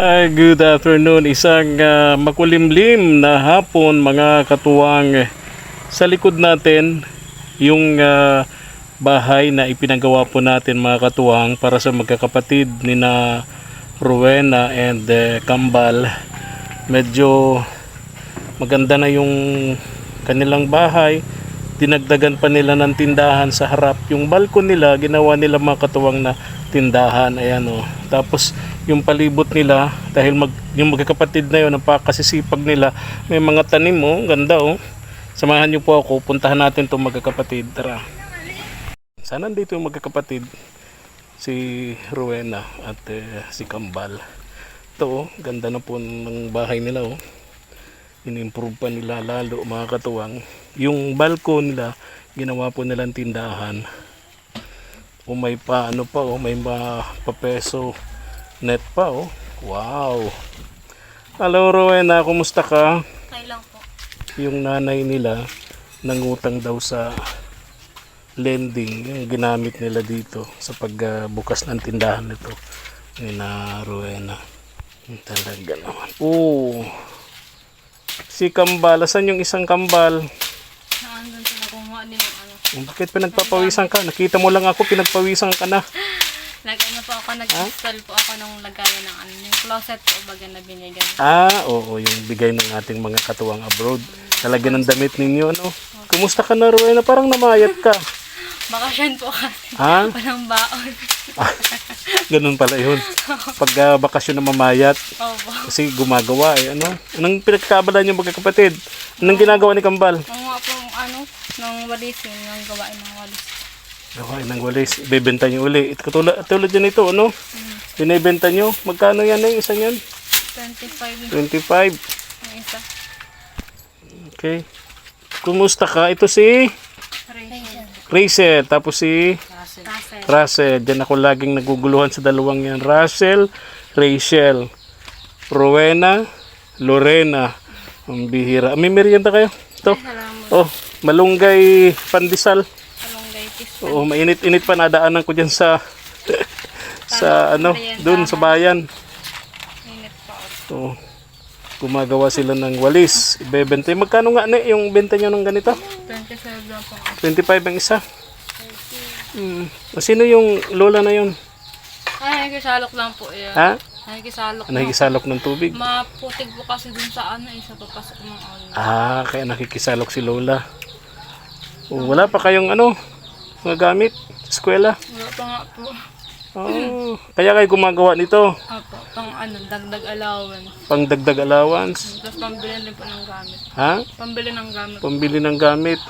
Ay, good afternoon. Isang ah, makulimlim na hapon mga katuwang sa likod natin yung ah, bahay na ipinagawa po natin mga katuwang para sa magkakapatid ni na Rowena and eh, Kambal. Medyo maganda na yung kanilang bahay. Dinagdagan pa nila ng tindahan sa harap. Yung balkon nila, ginawa nila mga katuwang na tindahan. Ayan o. Tapos yung palibot nila, dahil mag, yung magkakapatid na yun, napakasisipag nila, may mga tanim o. Ganda o. Samahan niyo po ako. Puntahan natin itong magkakapatid. Tara. Sana dito yung magkakapatid. Si Rowena at eh, si Kambal. Ito o. Ganda na po ng bahay nila o inimprove pa nila lalo mga katuwang. Yung balkon nila ginawa po nilang tindahan. O may pa ano pa o may mga papeso net pa o. Wow. Hello Rowena kumusta ka? Okay lang po. yung nanay nila nangutang daw sa lending yung ginamit nila dito sa pagbukas ng tindahan nito. Ni na Rowena. Talaga naman. Oh si Kambal asan yung isang Kambal? Naandun sila kumuha din ng ano. bakit pinagpapawisan ka? Nakita mo lang ako pinagpawisan ka na. Nag ano po ako, nag-install po ako nung lagayan ng ano, yung closet po baga na binigay. ah oo yung bigay ng ating mga katuwang abroad. Talaga ng damit ninyo ano? Kumusta ka na Rowena parang namayat ka Bakasyon po kasi. ha Walang baon. ganun pala yun pag ah, bakasyon na mamayat Opo. Kasi gumagawa eh. Ano? Anong pinagkabala niyo magkakapatid? Anong ginagawa ni Kambal? Mga po ano, ng walis yun, yung gawain ng walis. Gawain ng walis. Ibebenta niyo uli. Ito, katulad, tulad yan ito, ano? Binibenta niyo. Magkano yan eh? Isa yan? 25 25. yung isa. Okay. Kumusta ka? Ito si Rachel. Rachel. Tapos si Russell. Russell. Diyan ako laging naguguluhan sa dalawang yan. Russell, Rachel. Rowena, Lorena. Ang bihira. May merienda kayo? Ito. Oh, malunggay pandesal. Alongitis. Oo, mainit-init pa nadaanan ko diyan sa sa ano, doon sa bayan. Init pa ako. Gumagawa sila ng walis, ibebenta. Magkano nga na yung benta niyo ng ganito? 27 lang po ako. 25 ang isa. Hmm. Sino yung lola na yun? Ay, nakikisalok lang po yan. Ha? Nakikisalok lang. Nakikisalok ng tubig. Maputig po kasi dun sa ano eh, sa papasok ng ano. Ah, kaya nakikisalok si lola. Oh, wala pa kayong ano, mga gamit sa eskwela. Wala pa nga po. Oh, kaya kayo gumagawa nito, Apo, ano, dagdag allowance. pang dagdag allowance. Tapos pambili din po ng gamit. Ha? Pambili ng gamit. pambili ng gamit.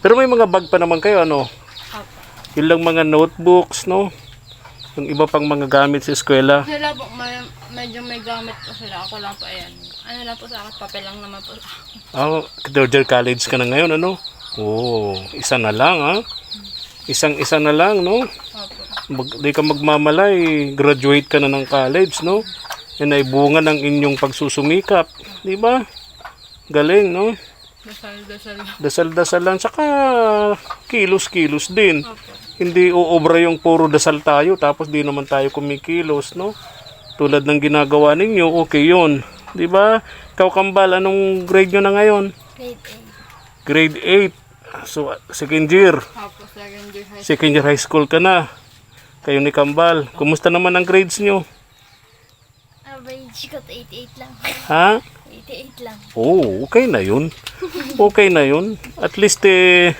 Pero may mga bag pa naman kayo, ano? Apo. Yun lang mga notebooks, no? Yung iba pang mga gamit sa eskwela. Sila po, may, medyo may gamit po sila. Ako lang po, ayan. Ano lang po sa akin, papel lang naman po. Ah, Georgia College ka na ngayon, ano? Oo, isa na lang, ha? Isang-isa na lang, no? Apo. Mag, di ka magmamalay, graduate ka na ng college, no? Yan ay bunga ng inyong pagsusumikap, di ba? Galing, no? Dasal, dasal lang. Dasal-dasal lang, saka kilos-kilos din. Apo. hindi uobra yung puro dasal tayo tapos di naman tayo kumikilos, no? Tulad ng ginagawa ninyo, okay yun. Di ba? Ikaw kambal, anong grade nyo na ngayon? Grade Grade 8. So, second year. 8. Apo, second year high school. Second year high school ka na. Kayo ni Kambal. Kumusta naman ang grades nyo? Average ko 88 lang. Ha? 88 lang. Oh, okay na yun. Okay na yun. At least, eh,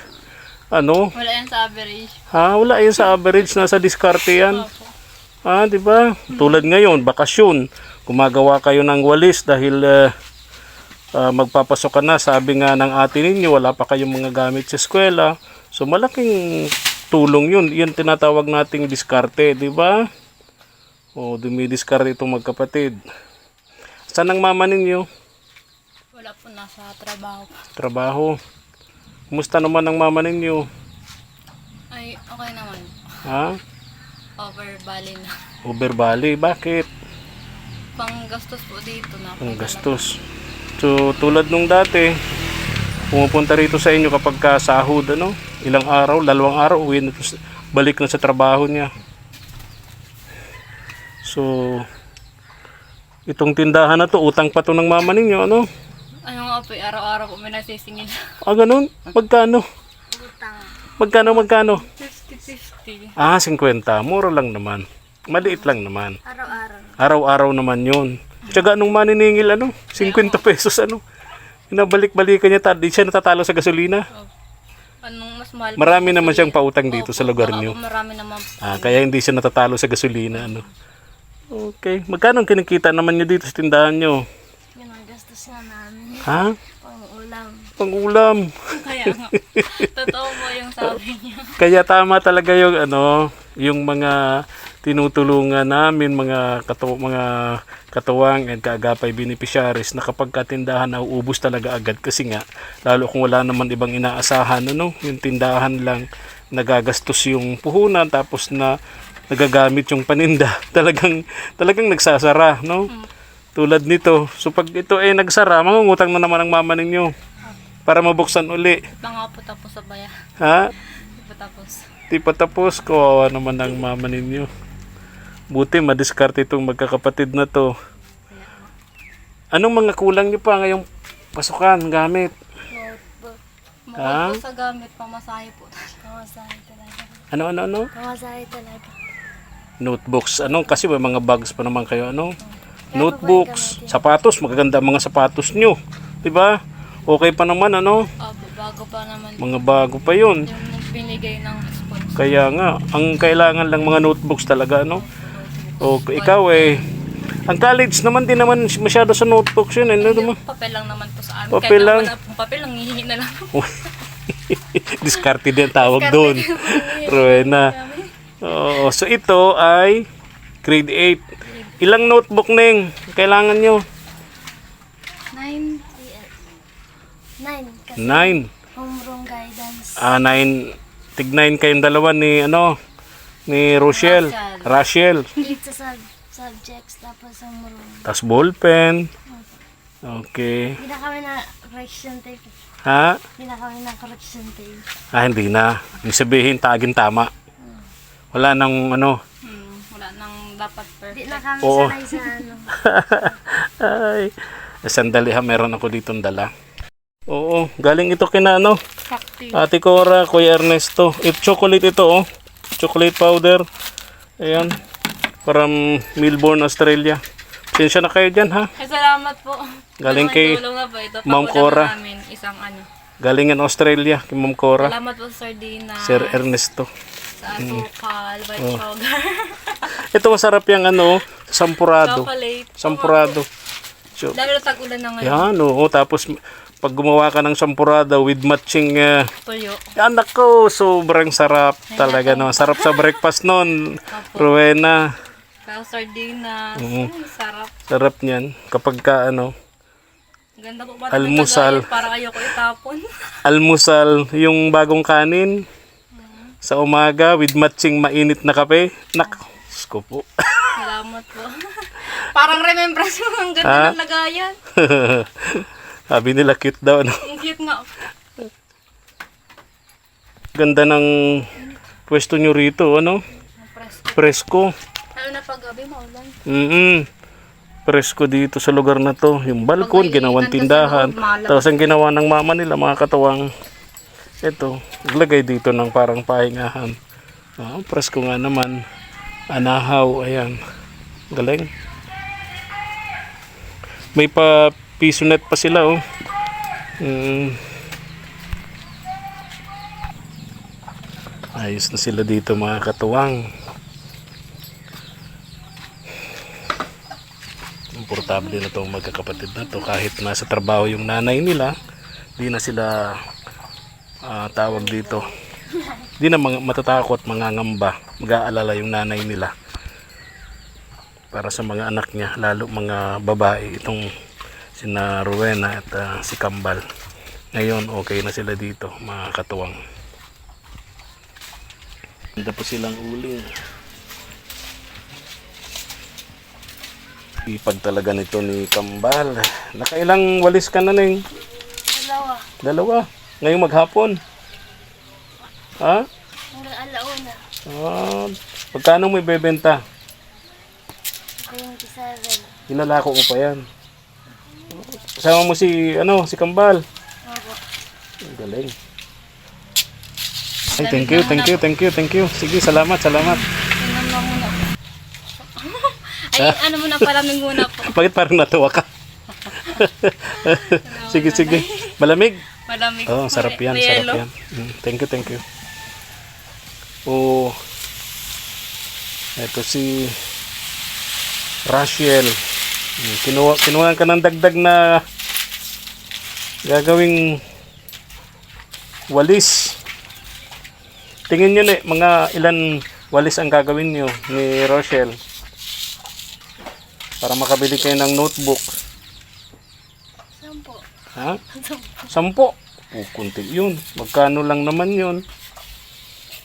ano, Wala yan sa average. ha? Wala yun sa average. Nasa diskarte yan. Apo. Ah, di ba? Tulad ngayon, bakasyon. Gumagawa kayo ng walis dahil eh, ah, magpapasok ka na. Sabi nga ng ate ninyo, wala pa kayong mga gamit sa eskwela. So malaking tulong yun. Yun tinatawag nating diskarte, di ba? O, dumidiskarte itong magkapatid. Saan ang mama ninyo? Wala po nasa trabaho. Trabaho. Kumusta naman ang mama ninyo? Ay, okay naman. Ha? Over bali na. Valley. Bakit? Pang gastos po dito na. ang gastos. So, tulad nung dati, pumupunta rito sa inyo kapag kasahod, ano? Ilang araw, dalawang araw, uwi na, balik na sa trabaho niya. So, Itong tindahan na to, utang pa to ng mama ninyo, ano? Ano nga po, araw-araw po may nasisingil. Ah, ganun? Magkano? Utang. Magkano, magkano? 50-50. Ah, 50. Mura lang naman. Maliit lang naman. Araw-araw. Araw-araw naman yun. Tsaka anong maniningil, ano? 50 pesos, ano? Inabalik-balikan niya, ta- di siya natatalo sa gasolina. Anong mas mahal? Marami naman siyang pautang dito sa lugar niyo. Marami naman po. Ah, kaya hindi siya natatalo sa gasolina, ano? Okay. Magkano kinikita naman niyo dito sa tindahan niyo? Yun ang gastos nga namin. Ha? Pang-ulam. Pang-ulam. Kaya nga. Totoo mo yung sabi niya. Kaya tama talaga yung ano, yung mga tinutulungan namin mga katu mga katuwang and kaagapay beneficiaries na kapag katindahan nauubos talaga agad kasi nga lalo kung wala naman ibang inaasahan ano yung tindahan lang nagagastos yung puhunan tapos na nagagamit yung paninda talagang talagang nagsasara no tulad nito so pag ito ay nagsara mangungutang na naman ang mama ninyo para mabuksan uli po tapos sa baya. ha Di pa tapos. Di pa tapos, kawawa naman ang mama ninyo. Buti, madiskarte itong magkakapatid na to. Anong mga kulang nyo pa ngayong pasukan, gamit? Notebook. Ha? Bukod po sa gamit, pamasahe po. Kamasahe talaga. Ano, ano, ano? Kamasahe talaga. Notebooks. Ano, kasi may mga bags pa naman kayo, ano? Notebooks, sapatos, magaganda ang mga sapatos nyo. Di ba? Okay pa naman, ano? Opo, bago pa naman. Mga bago pa yun. Yung binigay ng sponsor. Kaya nga, ang kailangan lang mga notebooks talaga, ano? O, ikaw eh, ang college naman din naman masyado sa notebooks yun, ano naman? Papel lang naman po sa amin. Papel Kahit lang. wala pong papel, lang hihingi na lang. Discarded din tawag doon. Rowena. Oo, so ito ay grade 8. Ilang notebook neng kailangan nyo? Nine. Nine. Kasi 9. homeroom guidance. Ah, 9. Tig 9 kayong dalawa ni ano ni Rochelle. Rachel. Eight sa sub subjects. Tapos homeroom. Tapos ballpen. Okay. Hindi na kami na correction tape. Ha? Hindi na kami na correction tape. Ah, hindi na. Ibig sabihin, tagin tama. Wala nang ano. Hmm, wala nang dapat Hindi perfect. na kami Oo. sanay sa ano. Ay. Sandali ha, meron ako ditong dala. Oo, galing ito kina ano. Ate Cora, Kuya Ernesto. It chocolate ito oh. Chocolate powder. Ayan. From Melbourne, Australia. Pasensya na kayo dyan ha. Ay, salamat po. Galing Tulong- kay tulong nga po ito. Ma'am Pakulam Cora. Namin, isang ano. Galing in Australia, kay Ma'am Cora. Salamat po Sir Dina. Sir. Ernesto. Asukal, white Oh. sugar. Ito masarap yung ano, sampurado. Chocolate. Sampurado. So, Dahil tag-ulan na ngayon. yan oo. Tapos pag gumawa ka ng sampurado with matching uh, Tuyo. Anak ko, sobrang sarap talaga no. Sarap sa breakfast noon. Rowena, Kaya sardinas. Mm. Mm, sarap. sarap niyan. Kapag ka ano, Ganda po ba Almusal. Para ayoko itapon. almusal, yung bagong kanin sa umaga with matching mainit na kape. Nak, ko po. Salamat po. Parang remembrance mo. Ang ganda Ha? ng lagayan. Sabi nila cute daw. No? Ang cute nga. Ganda ng pwesto nyo rito, ano? Presko. Lalo na pag gabi, maulan. Mm Presko dito sa lugar na to. Yung balkon, sa tindahan. Tapos ang ginawa ng mama nila, mga katuwang, ito, naglagay dito ng parang pahingahan. Ah, presko nga naman. Anahaw, ayan. Galing. May pa piso net pa sila, oh. Mm. Ayos na sila dito mga katuwang. komportable na itong magkakapatid na to kahit nasa trabaho yung nanay nila di na sila ah, tawag dito di na mga, matatakot mga ngamba mag-aalala yung nanay nila para sa mga anak niya lalo mga babae itong sina Rowena at ah, si Kambal ngayon okay na sila dito mga katuwang ganda po silang uling Ipag talaga nito ni Kambal. Nakailang walis ka na ning? Dalawa. Dalawa. Ngayong maghapon. Ha? Hanggang alauna. Ah, pagkano mo ibebenta? 27. Hinalako mo pa yan. Kasama mo si, ano, si Kambal. Opo. Ang galing. Ay, thank you, thank you, thank you, thank you. Sige, salamat, salamat. Tingnan mo muna po. Ay, ano muna, palamig muna po. Bakit parang natuwa ka? sige, sige. Malamig? Malamig oh, sarap yan, May sarap yan. Mm, thank you, thank you. Oh, ito si Rachel. Mm, Kinuha, kinuha ka ng dagdag na gagawing walis. Tingin nyo na eh, mga ilan walis ang gagawin nyo ni Rochelle para makabili kayo ng notebook. Ha? Sampo. O, kunti yun. Magkano lang naman yun?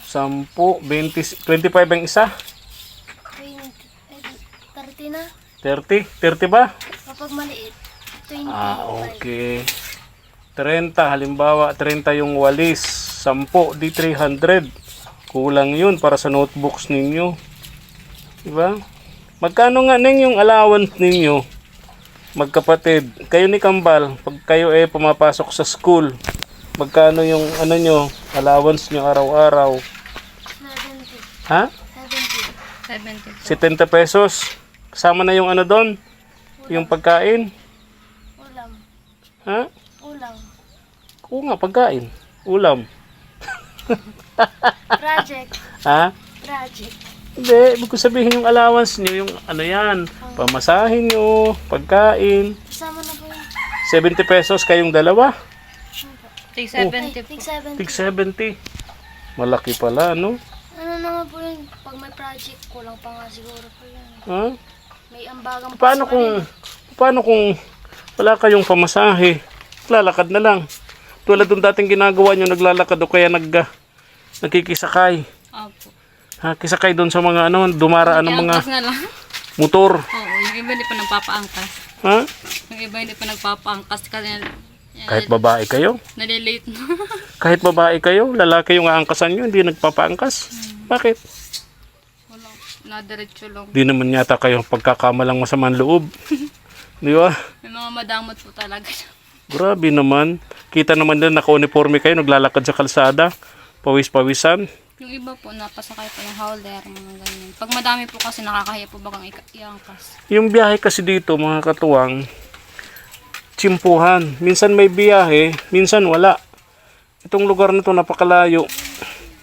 Sampo, 20, 25 ang isa? 20. eh, 30 na. 30? 30 ba? Kapag maliit. 20. Ah, okay. 30, halimbawa, 30 yung walis. 10, di 300. Kulang yun para sa notebooks ninyo. Diba? Magkano nga ning yung allowance ninyo? Magkapatid. Kayo ni Kambal, pag kayo eh pumapasok sa school, magkano yung ano nyo, allowance nyo araw-araw? 70. Ha? 70. 70 po. 70 pesos. Kasama na yung ano doon? Yung pagkain? Ulam. Ha? Ulam. Oo nga, pagkain. Ulam. Project. Ha? Project. Hindi, ibig ko sabihin yung allowance nyo, yung ano yan, pamasahin nyo, pagkain. Kasama na po yun. 70 pesos kayong dalawa. Tig Ay, 70 po. tig 70. Tig 70. Malaki pala, no? Ano naman po yun? Pag may project, kulang pa nga siguro po yan. Ha? May ambagang Paano kung, paano kung wala kayong pamasahe? Lalakad na lang. Tulad ng dating ginagawa nyo, naglalakad o kaya nag, ah, nagkikisakay. Opo. Ha, kisakay doon sa mga ano, dumaraan ng mga Iangkas na lang. Motor. Oo, yung iba hindi pa nagpapaangkas. Ha? Yung iba hindi pa nagpapaangkas kasi yan, Kahit babae kayo? nalilate na. Kahit babae kayo, lalaki yung aangkasan nyo, hindi nagpapaangkas. Bakit? Wala, nadiretso lang. Di naman yata kayo pagkakamalang masamang loob. Di ba? May mga madamot po talaga. Grabe naman. Kita naman din naka-uniforme kayo, naglalakad sa kalsada. Pawis-pawisan. Yung iba po, napasakay po yung howler, mga ganyan. Pag madami po kasi nakakahiya po bagang iangkas. Yung biyahe kasi dito, mga katuwang, tsimpuhan. Minsan may biyahe, minsan wala. Itong lugar na to napakalayo.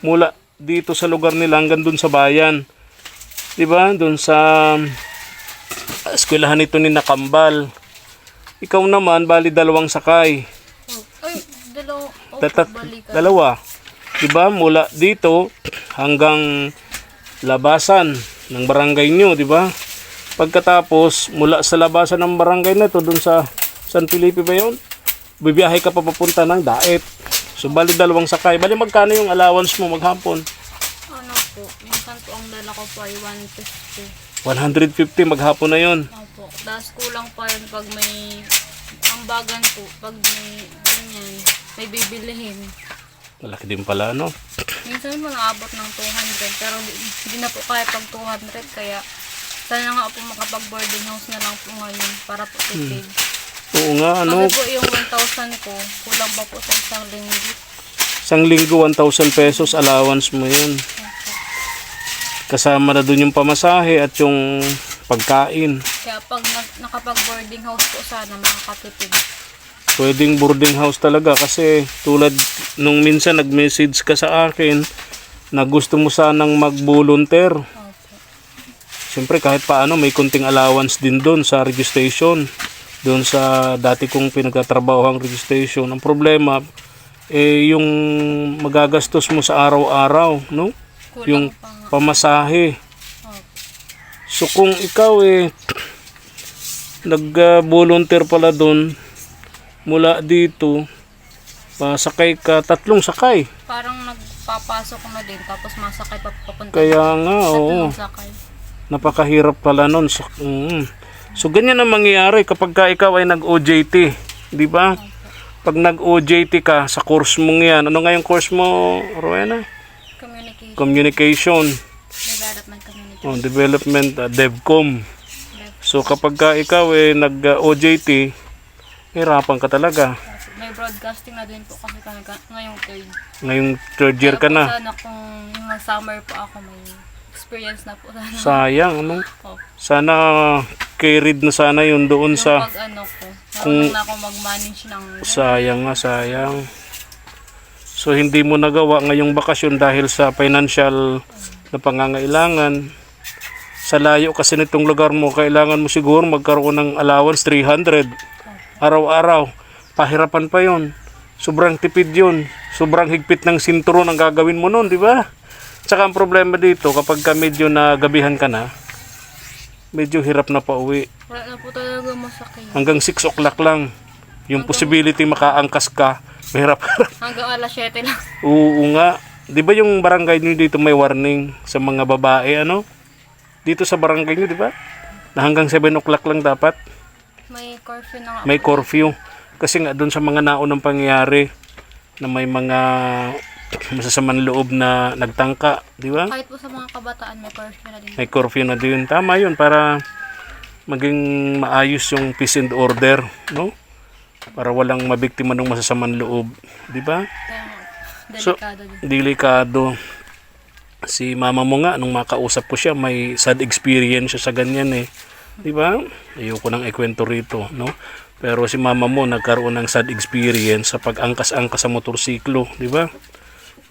Mula dito sa lugar nila hanggang dun sa bayan. 'Di ba? Dun sa uh, eskwelahan nito ni Nakambal. Ikaw naman, bali dalawang sakay. Ay, dalaw, oh, Tatat, balikan. dalawa. 'Di ba? Mula dito hanggang labasan ng barangay nyo, 'di ba? Pagkatapos, mula sa labasan ng barangay na to dun sa San Felipe ba 'yon? Bibiyahe ka pa papunta ng Daet. So bali dalawang sakay. Bali magkano yung allowance mo maghapon? Ano po, minsan po ang dala ko po ay 150. 150 maghapon na 'yon. Opo. Tapos kulang pa yun pag may ambagan po, pag may ganyan, may bibilihin. Malaki din pala, no? Minsan po naabot ng 200, pero di, di na po kaya pag 200, kaya sana nga po makapag boarding house na lang po ngayon para po tipid. Oo nga, Kasi ano? po yung 1,000 ko, kulang pa po sa isang linggo. Isang linggo 1,000 pesos allowance mo 'yun. Kasama na dun yung pamasahe at yung pagkain. Kaya pag na, nakapag boarding house po sana, makakatipid. Pwedeng boarding house talaga kasi tulad nung minsan nag-message ka sa akin na gusto mo sanang mag-volunteer. Siyempre kahit paano may kunting allowance din doon sa registration. Doon sa dati kong pinagtatrabaho registration. Ang problema eh yung magagastos mo sa araw-araw, no? Kulang Yung pamasahe. So kung ikaw eh nag-volunteer pala doon mula dito pasakay ka tatlong sakay Parang nagpapasok na din, tapos masakay pa papunta. kaya nga oo sakay. napakahirap pala nun so, mm. so ganyan ang mangyayari kapag ka ikaw ay nag-OJT di ba pag nag-OJT ka sa course mong yan ano nga yung course mo Rowena? Communication. communication Development communication. oh, development uh, DevCom Dev- So kapag ka ikaw eh nag-OJT, hirapan ka talaga. May broadcasting na din po kasi kami ka- ngayong third. Ngayong third year ka Kaya po na. Sana kung yung summer po ako may experience na po sana. Sayang, ano? Opo. Sana carried na sana yun doon Yung sa... pag ano ko, kung- na ako mag-manage ng Sayang nga, sayang. So hindi mo nagawa ngayong bakasyon dahil sa financial na pangangailangan. Sa layo kasi nitong lugar mo, kailangan mo siguro magkaroon ng allowance 300 araw-araw. Pahirapan pa yon. Sobrang tipid yun. Sobrang higpit ng sinturon ang gagawin mo nun, di ba? Tsaka ang problema dito, kapag ka medyo nagabihan ka na, medyo hirap na pa uwi. Wala na po talaga masakit. Hanggang 6 o'clock lang. Yung possibility makaangkas ka, mahirap. Hanggang alas 7 lang. Oo nga. 'Di ba yung barangay niyo dito may warning sa mga babae ano? Dito sa barangay niyo, 'di ba? Na hanggang 7 o'clock lang dapat May curfew na nga may curfew. Kasi nga doon sa mga naunang pangyayari na may mga masasamang loob na nagtangka, 'di ba? Kahit po sa mga kabataan may curfew na din. May curfew na din. Tama 'yun para maging maayos yung peace and order, no? Para walang mabiktima ng masasamang loob, 'di ba? So- delikado din. delikado. Si mama mo nga, nung makausap ko siya, may sad experience siya sa ganyan eh. Di ba? Ayoko nang ikwento rito, no? Pero si mama mo nagkaroon ng sad experience sa pag-angkas-angkas sa motorsiklo, di ba?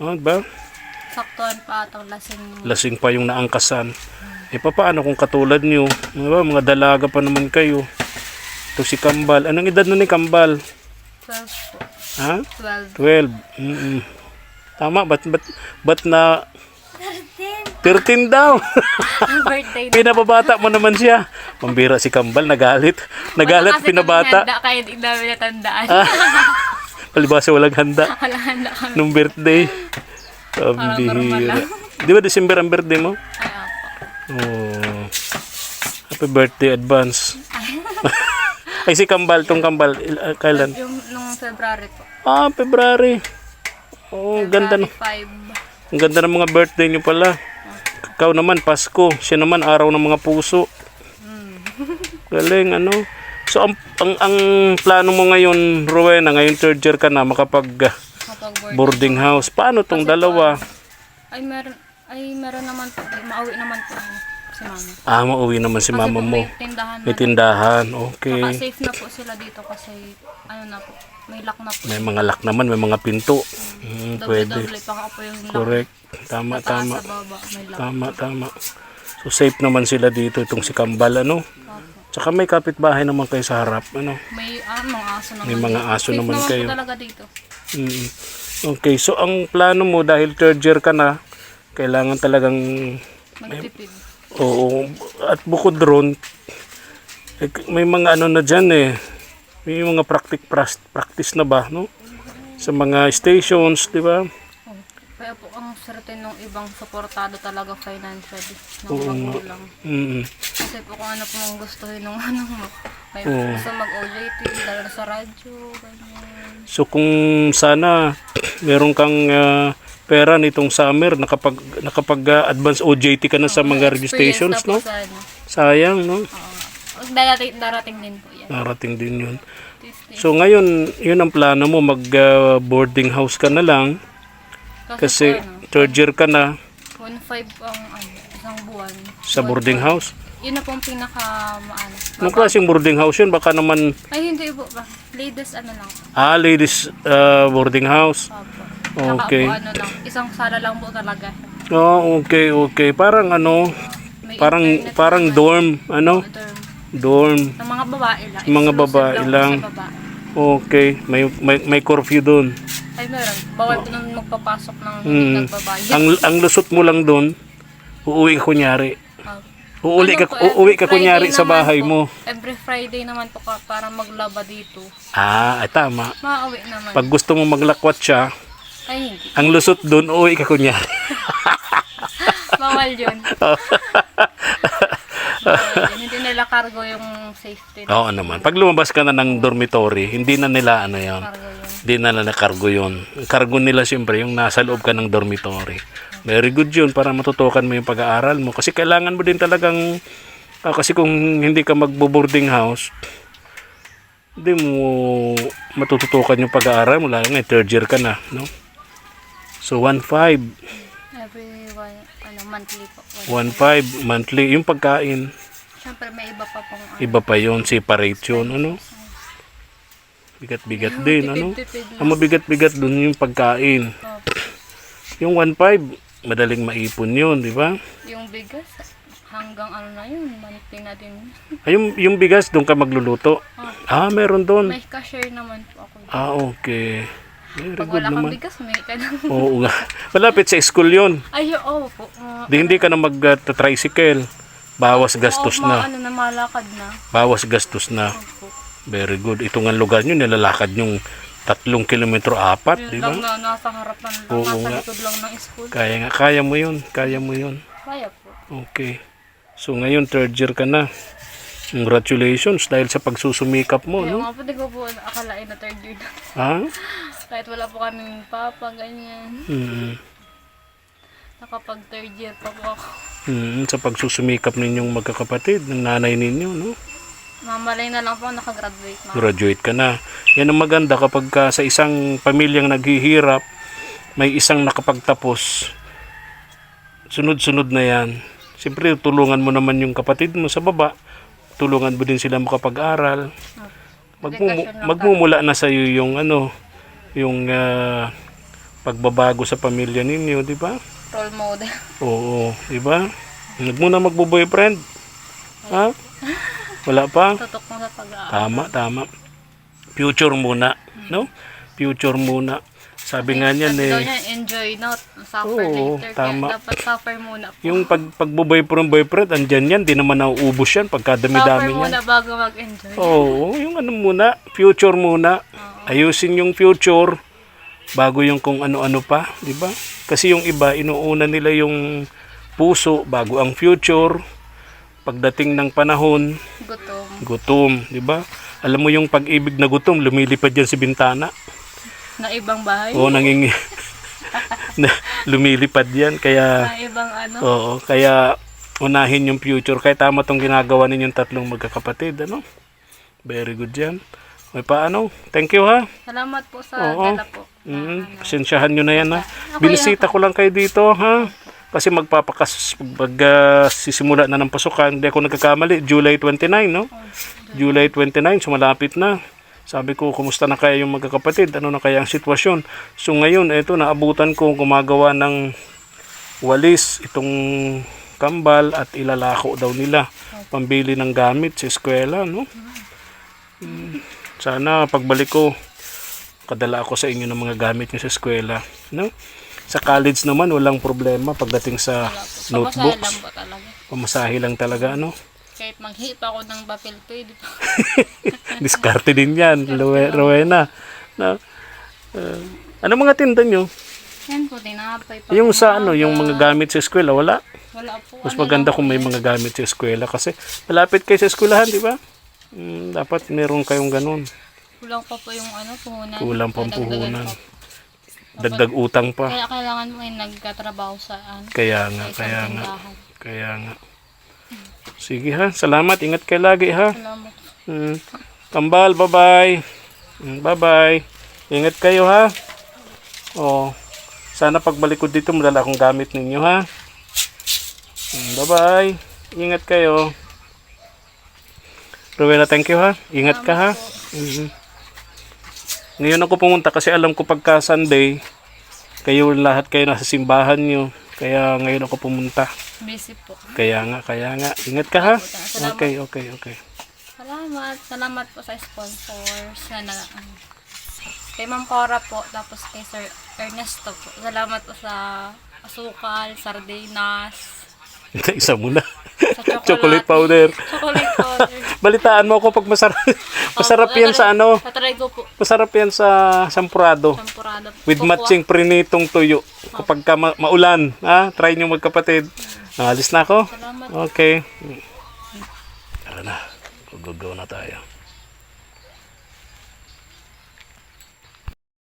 Oh, di ba? Saktuan pa atong lasing. Lasing pa yung naangkasan. Eh paano kung katulad niyo? Di ba? Mga dalaga pa naman kayo. Ito si Kambal. Anong edad na ni Kambal? 12 po. Ha? 12. 12. Mm-mm. Tama, ba't, ba't, ba't na... 13 daw. Birthday na. pinababata mo naman siya. Pambira si Kambal, nagalit. Nagalit, Wala kasi pinabata. handa, kaya di namin natandaan. Ah. Palibasa walang handa Wala handa kami. nung birthday. Lang. Di ba December ang birthday mo? Ay. Oh. Happy birthday advance. Ay si Kambal, tong Kambal, ah, kailan? Yung nung February po. Ah, February. Oh, ganda no. February 5. Ang ganda ng mga birthday niyo pala. Ikaw naman, Pasko. Siya naman, araw ng mga puso. Galing, ano. So, ang, ang, ang plano mo ngayon, Rowena, ngayon third year ka na, makapag Kapag board. boarding house. Paano tong dalawa? Ay, meron, ay, meron naman po. Mauwi naman po si mama. Ah, mauwi naman si Kasi mama po, mo. may tindahan. May tindahan, Saka okay. safe na po sila dito kasi, ano na po, may lock na po. May mga lock naman, may mga pinto. Hmm, pwede. Doble-doble pa po yung. Correct. Tama, tama. baba. Tama, tama. So, safe naman sila dito, itong si Kambal, ano. Tsaka may kapitbahay naman kayo sa harap, ano. May ah, mga aso naman. May mga dito. aso Safe naman naman kayo. talaga dito. Mm. Okay, so ang plano mo dahil third year ka na, kailangan talagang Magtipid. oo at bukod ron eh, may mga ano na diyan eh. May mga practice practice na ba, no? Sa mga stations, 'di ba? Kaya po ang swerte ng ibang suportado talaga financially ng magulang. Mm. Kasi po kung ano po ang gustuhin ng ano mo. May Oo. gusto mag-OJT, dahil sa radyo, ganyan. So kung sana meron kang ah, pera nitong summer nakapag nakapag ah, advance OJT ka na sa mga registrations, Experience na no? sa ano. Sayang, no? Oo. Darating, darating din po yan. Narating din 'yun. So ngayon, yun ang plano mo, mag uh, boarding house ka na lang kasi po, ano, third year ka na 1.5 ang ano, isang buwan. sa boarding house. Yun na po ang pinaka maano. Anong klaseng boarding house yun? Baka naman, Ay, hindi po ba? Ladies, ano lang. ah, ladies uh, boarding house. Opo. Okay. Saka po, ano lang. Isang sala lang po talaga. Oh, okay, okay. Parang ano, May parang internet parang naman. dorm, ano? Dorm. Dorm. Ng mga babae lang. Mga Exclusive babae lang. Sa babae. Okay, may may, may curfew doon. Ay, meron. Bawal po nang magpapasok ng Hmm. hindi nagbabayad. Ang ang lusot mo lang doon, uuwi ka kunyari. Opo. Uuwi ka Ano po, uuwi ka kunyari sa bahay po. mo. Every Friday naman po ka, para maglaba dito. Ah, ay tama. Makauwi naman. Pag gusto mo maglakwat siya, Ay, hindi. ang lusot doon, uuwi ka kunyari. Bawal yun. Hindi nila cargo yung safety. Oo naman. Pag lumabas ka na ng dormitory, hindi na nila ano yun. Hindi na nila cargo yun. Cargo nila siyempre yung nasa loob ka ng dormitory. Very good yun para matutukan mo yung pag-aaral mo. Kasi kailangan mo din talagang Ah, kasi kung hindi ka magbo-boarding house, hindi mo matututukan yung pag-aaral mo. Lalo nga, third year ka na, no? So, 1.5. Every one, ano, monthly po. 1.5 monthly. Yung pagkain, Siyempre may iba pa pong ano. iba pa yun. Separate yun, ano? Bigat-bigat din, ano? Ang mabigat-bigat dun yung pagkain. Opo. Yung 1.5, madaling maipon yun, di ba? Yung bigas, hanggang ano na yun, monthly na din. Ay, yung, yung bigas, doon ka magluluto. Ah, meron doon. May cashier naman po ako. Ah, okay. Very Pag wala kang naman. bigas, may ka na. Oo nga. Malapit sa school yun. Ay, oo po. Uh, Di hindi ka na mag-tricycle. Bawas gastos na. Ano na, malakad na. Bawas gastos na. Opo. Very good. Ito nga lugar nyo, nilalakad yung tatlong kilometro apat, Yun di ba? lang na nasa harapan lang, Oo nasa nga. likod lang ng school. Kaya nga, kaya mo yun. Kaya mo yun. Kaya po. Okay. So ngayon, third year ka na. Congratulations dahil sa pagsusumikap mo, Kaya no? nga po, di ko po akalain na third year na. Ha? Kahit wala po kaming papa, ganyan. Mm. Nakapag third year pa po ako. Mm, sa pagsusumikap ninyong magkakapatid, ng nanay ninyo, no? Mamalay na lang po, nakagraduate na. Graduate ka na. Yan ang maganda kapag ka sa isang pamilyang naghihirap, may isang nakapagtapos, sunod-sunod na yan. Siyempre, tulungan mo naman yung kapatid mo sa baba. Tulungan mo din sila makapag-aral. Magmumu- Dedikasyon lang magmumula na sa iyo yung ano, yung ah, pagbabago sa pamilya ninyo, di ba? Role model. Oo, di ba? Huwag mo na magbo-boyfriend. Ha? Wala pa? Tutok mo sa pag-aaral. Tama, tama. Future muna, no? Future muna. Sabi nga niyan Sabi daw eh, niya, enjoy not, suffer Oo, later. tama. Kaya dapat suffer muna po. yung pag pagbo-boyfriend boyfriend, andyan yan, di naman nauubos yan suffer pagkadami-dami muna yan. bago mag-enjoy. Oo, yung ano muna, future muna. Ayusin yung future bago yung kung ano-ano pa, di ba? Kasi yung iba, inuuna nila yung puso bago ang future. Pagdating ng panahon, Gutom. gutom, di ba? Alam mo yung pag-ibig na gutom, lumilipad yan sa bintana. Na ibang bahay. Oo, nanging na, lumilipad yan. Kaya, Na ibang ano. oo, kaya unahin yung future. Kaya tama tong ginagawa ninyong tatlong magkakapatid, ano? Very good yan. May paano? Thank you ha. Salamat po sa Oo. dala po. Mm, pasensyahan nyo na yan ha. Okay, Binisita ko lang kayo dito ha. Kasi magpapakas, pag ah, sisimula na ng pasukan, hindi ako nagkakamali, July 29, no? July 29, so malapit na. Sabi ko, kumusta na kaya yung magkakapatid? Ano na kaya ang sitwasyon? So ngayon, eto, naabutan ko gumagawa ng walis, itong kambal at ilalako daw nila. Pambili ng gamit sa eskwela, no? Mm, Sana pagbalik ko, kadala ako sa inyo ng mga gamit niyo sa eskwela, no? Sa college naman walang problema pagdating sa notebooks. Pamasahe lang talaga ano. Kahit manghi pa ako ng papel pwede pa. Diskarte din 'yan, Rowe- Rowena. No? Uh, ano mga tinda nyo? Yan po, tinapay pa. Yung sa ano, yung mga gamit sa eskwela, wala. Wala po. Mas ano maganda kung may mga gamit sa eskwela kasi malapit kayo sa eskwelahan, di ba? Mm, dapat meron kayong ganun. Kulang pa po yung ano, puhunan. Kulang pang puhunan. pa. Dagdag utang pa. Kaya kailangan mo ay nagkatrabaho sa ano, Kaya nga, kaya nga. Kaya nga. Sige ha, salamat. Ingat kayo lagi ha. Salamat. Mm. Kambal, bye-bye. Mm, Bye-bye. Ingat kayo ha. Oh. Sana pagbalik ko dito, madala akong gamit ninyo ha. Mm, Bye-bye. Ingat kayo. Rowena, thank you ha. Ingat ka ha. Mhm. Ngayon ako pumunta kasi alam ko pagka Sunday, kayo lahat kayo nasa simbahan nyo. Kaya ngayon ako pumunta. Busy po. Kaya nga, kaya nga. Ingat ka ha. Salamat. Okay, okay, okay. Salamat. Salamat po sa sponsors na na ano, kay Ma'am Cora po, tapos kay Sir Ernesto po. Salamat po sa asukal, sardinas, Isa muna. sa chocolate, Chocolate powder. chocolate powder. Balitaan mo ako pag masarap. masarap yan sa ano. Tatry ko po. Masarap yan sa sampurado. Champurado. With Cocoa. matching prinitong tuyo. Kapag ka ma- maulan, ha? Try nyo magkapatid. Ah, Alis na ako. Okay. Tara na. Gugugaw na tayo.